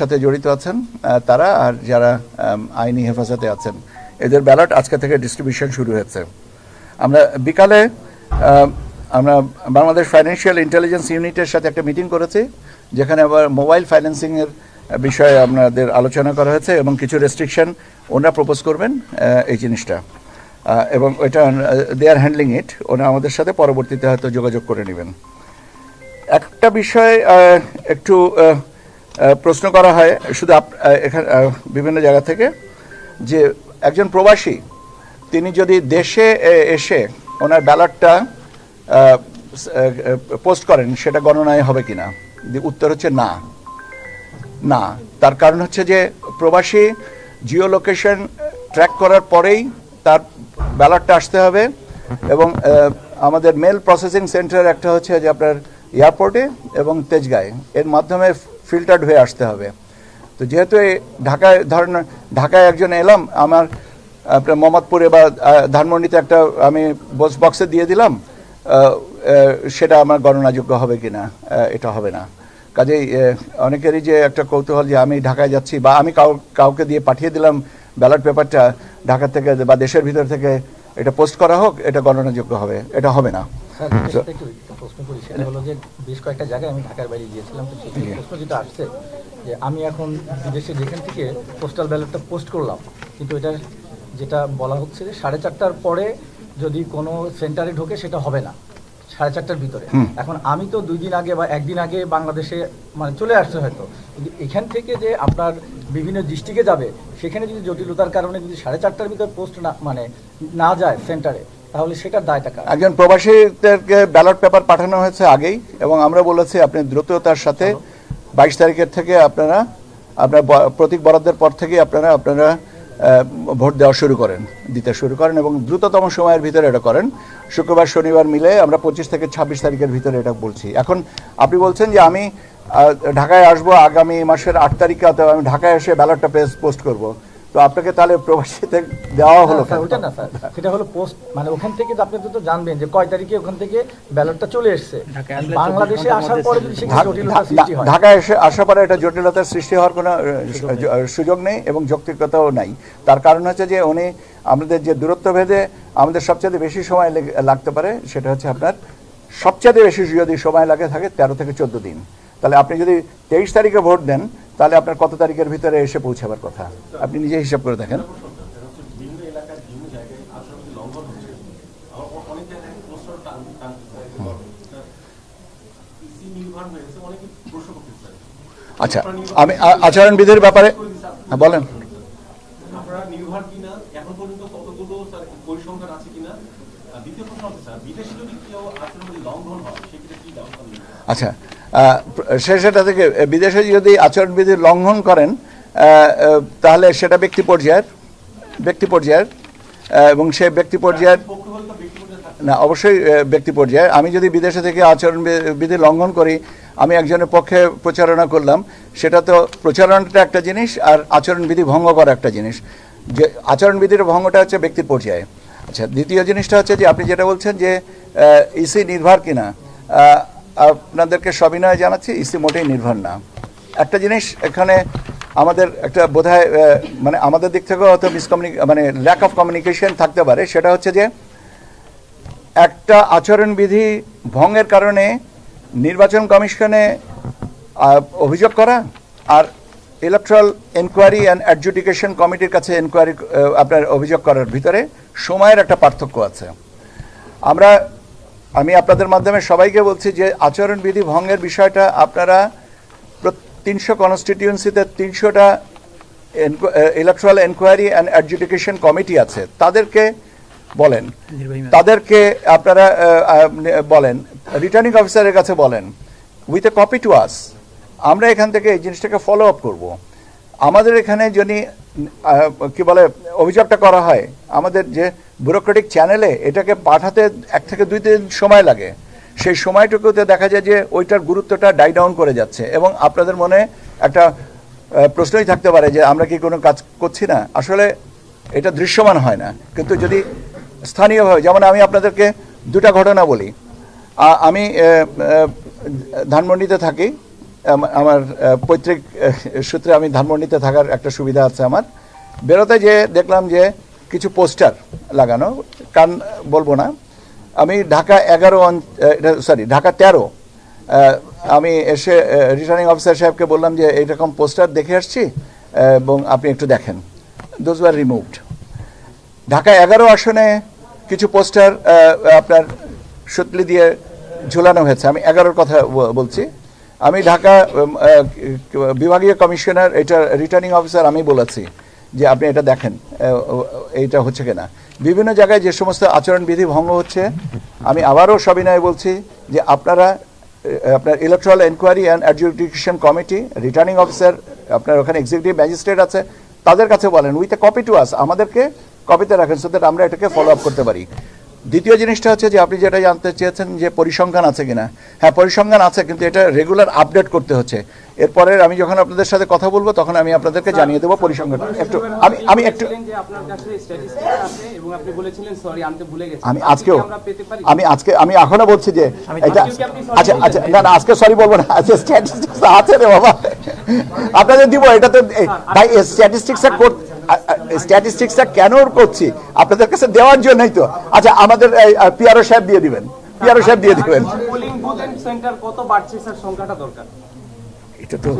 সাথে জড়িত আছেন তারা আর যারা আইনি হেফাজতে আছেন, এদের ব্যালট আজকে থেকে ডিস্ট্রিবিউশন শুরু হয়েছে। আমরা বিকালে আমরা বাংলাদেশ ফাইন্যান্সিয়াল ইন্টেলিজেন্স ইউনিটের সাথে একটা মিটিং করেছি, যেখানে আবার মোবাইল ফাইন্যান্সিংয়ের বিষয়ে আপনাদের আলোচনা করা হয়েছে এবং কিছু রেস্ট্রিকশন ওনারা প্রপোজ করবেন এই জিনিসটা। এবং ওইটা দে আর হ্যান্ডলিং ইট ওনারা আমাদের সাথে পরবর্তীতে হয়তো যোগাযোগ করে নেবেন। একটা বিষয় একটু প্রশ্ন করা হয় শুধু এখানে বিভিন্ন জায়গা থেকে যে একজন প্রবাসী, তিনি যদি দেশে এসে ওনার ব্যালটটা পোস্ট করেন, সেটা গণনায় হবে কিনা? দি উত্তর হচ্ছে না। না। তার কারণ হচ্ছে যে প্রবাসী জিও লোকেশন ট্র্যাক করার পরেই তার ব্যালটটা আসতে হবে এবং আমাদের মেল প্রসেসিং সেন্টার একটা হচ্ছে যে আপনার এয়ারপোর্টে এবং তেজগাঁয়ে। এর মাধ্যমে ফিল্টার্ড হয়ে আসতে হবে। তো যেহেতু ঢাকায় ধরেন ঢাকায় একজন এলাম, আমার, আপনার মোহাম্মদপুরে বা ধানমন্ডিতে একটা আমি বক্স বক্সে দিয়ে দিলাম সেটা আমার গণনাযোগ্য হবে কি না এটা হবে না। কাজেই অনেকেরই যে একটা কৌতূহল যে আমি ঢাকায় যাচ্ছি বা আমি কাউ, কাউকে দিয়ে পাঠিয়ে দিলাম ব্যালট পেপারটা ঢাকা থেকে বা দেশের ভিতর থেকে এটা পোস্ট করা হোক, এটা গণনাযোগ্য হবে, এটা হবে না। স্যার একটু প্রশ্ন করি। সেটা হলো যে বেশ কয়েকটা জায়গায় আমি ঢাকার বাইরে গিয়েছিলাম তো প্রশ্ন যেটা আসছে যে আমি এখন বিদেশে যেখান থেকে পোস্টাল ব্যালটটা পোস্ট করলাম কিন্তু এটা যেটা বলা হচ্ছে যে সাড়ে চারটার পরে যদি কোনো সেন্টারে ঢোকে সেটা হবে না সাড়ে চারটার ভিতরে। এখন আমি তো দুই দিন আগে বা একদিন আগে বাংলাদেশে মানে চলে আসছে হয়তো। কিন্তু এখান থেকে যে আপনার বিভিন্ন ডিস্ট্রিক্টে যাবে সেখানে যদি জটিলতার কারণে যদি সাড়ে চারটার ভিতরে পোস্ট না মানে না যায় সেন্টারে তাহলে সেটার দায়টা কার? একজন প্রবাসীদেরকে ব্যালট পেপার পাঠানো হয়েছে আগেই এবং আমরা বলেছি আপনি দ্রুততার সাথে বাইশ তারিখের থেকে আপনারা আপনার প্রতীক বরাদ্দের পর থেকেই আপনারা আপনারা ভোট দেওয়া শুরু করেন দিতে শুরু করেন এবং দ্রুততম সময়ের ভিতরে এটা করেন। শুক্রবার শনিবার মিলে আমরা পঁচিশ থেকে ছাব্বিশ তারিখের ভিতরে এটা বলছি। এখন আপনি বলছেন যে আমি ঢাকায় আসব আগামী মাসের আট তারিখে অথবা আমি ঢাকায় এসে ব্যালটটা পোস্ট করব। তো আপনাকে তাহলে প্রবাসীতে দেওয়া হলো না, স্যার, ওটা না স্যার সেটা হলো পোস্ট মানে ওখান থেকে আপনি তো জানবেন যে কয় তারিখে ওখান থেকে ব্যালটটা চলে এসছে। বাংলাদেশে আসার পরে যদি জটিলতা সৃষ্টি হয়। ঢাকায় এসে আসার পরে এটা জটিলতার সৃষ্টি হওয়ার কোনো সুযোগ নেই এবং যৌক্তিকতাও নাই। তার কারণ হচ্ছে যে উনি আমাদের যে দূরত্ব ভেদে আমাদের সবচেয়ে বেশি সময় লেগে- লাগতে পারে সেটা হচ্ছে আপনার সবচেয়ে বেশি যদি সময় লাগে থাকে তেরো থেকে চোদ্দ দিন। তাহলে আপনি যদি তেইশ তারিখে ভোট দেন তাহলে আপনার কত তারিখের ভিতরে এসে পৌঁছাবার কথা? আপনি নিজে হিসাব করে দেখেন। আচ্ছা আমি আচরণবিধির ব্যাপারে হ্যাঁ, বলেন। দ্বিতীয় প্রশ্ন হচ্ছে স্যার বিদেশে যদি কেউ আচরণ লঙ্ঘন হয় সেক্ষেত্রে কি ব্যবস্থা আচ্ছা সে সেটা থেকে বিদেশে যদি আচরণবিধি লঙ্ঘন করেন তাহলে সেটা ব্যক্তি পর্যায়ের ব্যক্তি পর্যায়ের এবং সে ব্যক্তি পর্যায়ের না অবশ্যই ব্যক্তি পর্যায়ে আমি যদি বিদেশে থেকে আচরণ বিধি লঙ্ঘন করি আমি একজনের পক্ষে প্রচারণা করলাম সেটা তো প্রচারণাটা একটা জিনিস আর আচরণবিধি ভঙ্গ করা একটা জিনিস। যে আচরণবিধির ভঙ্গটা হচ্ছে ব্যক্তির পর্যায়ে। আচ্ছা দ্বিতীয় জিনিসটা হচ্ছে যে আপনি যেটা বলছেন যে ইসি নির্ভর কিনা আপনাদেরকে সবিনয় জানাচ্ছি, ইসি মোটেই নির্ভর না। একটা জিনিস এখানে আমাদের একটা বোধহয় মানে আমাদের দিক থেকেও হয়তো মিসকমিউনি মানে ল্যাক অফ কমিউনিকেশন থাকতে পারে, সেটা হচ্ছে যে একটা আচরণবিধি ভঙ্গের কারণে নির্বাচন কমিশনে অভিযোগ করা আর ইলেকট্রাল এনকোয়ারি অ্যান্ড অ্যাডজুডিকেশন কমিটির কাছে এনকোয়ারি আপনার অভিযোগ করার ভিতরে সময়ের একটা পার্থক্য আছে। আমরা আমি আপনাদের মাধ্যমে সবাইকে বলছি যে আচরণবিধি ভঙ্গের বিষয়টা আপনারা তিনশো কনস্টিটিউয়েন্সিতে তিনশোটা electoral enquiry and adjudication committee আছে। তাদেরকে বলেন। তাদেরকে আপনারা বলেন। রিটার্নিং অফিসারের কাছে বলেন। With a copy to us আমরা এখান থেকে এই জিনিসটাকে ফলো আপ করব। আমাদের এখানে যদি কি বলে, অভিযোগটা করা হয়, আমাদের যে ব্যুরোক্রেটিক চ্যানেলে এটাকে পাঠাতে এক থেকে দুই দিন সময় লাগে। সেই সময়টুকুতে দেখা যায় যে ওইটার গুরুত্বটা ডাই ডাউন করে যাচ্ছে এবং আপনাদের মনে একটা প্রশ্নই থাকতে পারে যে আমরা কি কোনো কাজ করছি না? আসলে এটা দৃশ্যমান হয় না। কিন্তু যদি স্থানীয়ভাবে, যেমন আমি আপনাদেরকে দুটা ঘটনা বলি। আমি ধানমন্ডিতে থাকি। আমার পৈতৃক সূত্রে আমি ধানমন্ডিতে থাকার একটা সুবিধা আছে আমার। বেরোতে যে দেখলাম যে কিছু পোস্টার লাগানো, কান বলব না। আমি ঢাকা এগারো সরি ঢাকা তেরো। আমি এসে রিটার্নিং অফিসার সাহেবকে বললাম যে, এইরকম পোস্টার দেখে আসছি এবং আপনি একটু দেখেন। দোজ ওয়ার রিমুভড ঢাকা এগারো আসনে কিছু পোস্টার আপনার সুতলি দিয়ে ঝুলানো হয়েছে। আমি এগারোর কথা বলছি। আমি ঢাকা বিভাগীয় কমিশনার, এটা রিটার্নিং অফিসার আমি বলেছি যে আপনি এটা দেখেন এইটা হচ্ছে কিনা। বিভিন্ন জায়গায় যে সমস্ত আচরণবিধি ভঙ্গ হচ্ছে, আমি আবারও সবিনয় বলছি যে আপনারা আপনার electoral enquiry and adjudication committee returning officer আপনার ওখানে এক্সিকিউটিভ ম্যাজিস্ট্রেট আছে, তাদের কাছে বলেন with a copy to us আমাদেরকে কপিতে রাখেন সো দ্যাট আমরা এটাকে ফলো আপ করতে পারি। দ্বিতীয় জিনিসটা হচ্ছে যে আপনি যেটা জানতে চেয়েছেন যে পরিসংখ্যান আছে কিনা। হ্যাঁ পরিসংখ্যান আছে কিন্তু এটা রেগুলার আপডেট করতে হচ্ছে। এরপরে আমি যখন আপনাদের সাথে কথা বলব তখন আমি আপনাদেরকে জানিয়ে দেবো পরিসংখ্যান। একটু আমি আমি একটু বলেছিলেন যে আপনার কাছে স্ট্যাটিস্টিক্স আছে এবং আপনি বলেছিলেন সরি আনতে ভুলে গেছেন আমি আজকেও কি আমরা পেতে পারি? আমি আজকে আমি এখনও বলছি যে এটা আচ্ছা আচ্ছা না না আজকে সরি বলব না আচ্ছা স্ট্যাটিস্টিক্স আছে রে বাবা। আপনাদের দিব এটা তো ভাই স্ট্যাটিস্টিক্সটা স্ট্যাটিস্টিক্সটা কেন করছি? আপনাদের কাছে দেওয়ার জন্যই তো। আচ্ছা আমাদের পিয়ারো সাহেব দিয়ে দিবেন। পিয়ারো সাহেব দিয়ে দিবেন। পোলিং বুথ এন্ড সেন্টার কত বাড়ছে স্যার? সংখ্যাটা দরকার। এটা তো